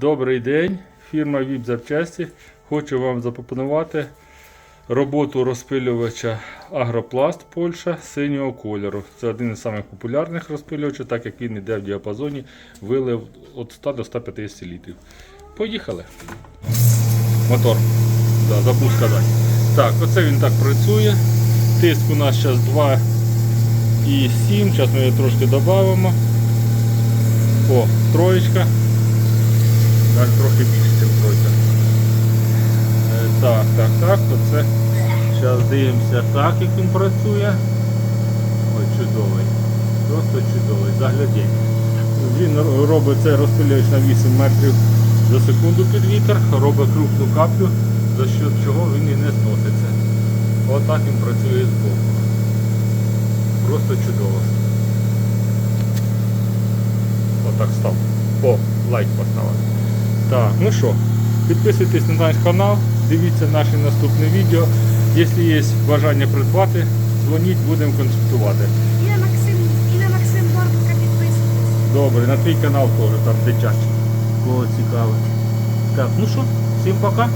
Добрий день, фірма ВІП Запчасті. Хочу вам запропонувати роботу розпилювача Агропласт Польща синього кольору. Це один із самих популярних розпилювачів, так як він йде в діапазоні вилив від 100 до 150 літрів. Поїхали. Мотор. Да, забув сказати. Так, оце він так працює. Тиск у нас зараз 2,7. Зараз ми його трошки додамо. О, троєчка. Так, трохи більше, ніж. Е, Так, так, так, оце. Зараз дивимося так, як він працює. Ой, чудовий. Просто чудовий. Заглядень. Він робить це розпилювач на 8 метрів за секунду під вітер, робить крупну каплю, за що чого він і не зноситься. Отак він працює з боку. Просто чудово. Отак став. О, лайк поставили. Так, ну що, підписуйтесь на наш канал, дивіться наші наступні відео. Якщо є бажання придбати, дзвоніть, будемо консультувати. І на Максим, і на Максим Борбука підписуйтесь. Добре, на твій канал теж там дитячий. Кого цікаво. Так, ну що, всім пока.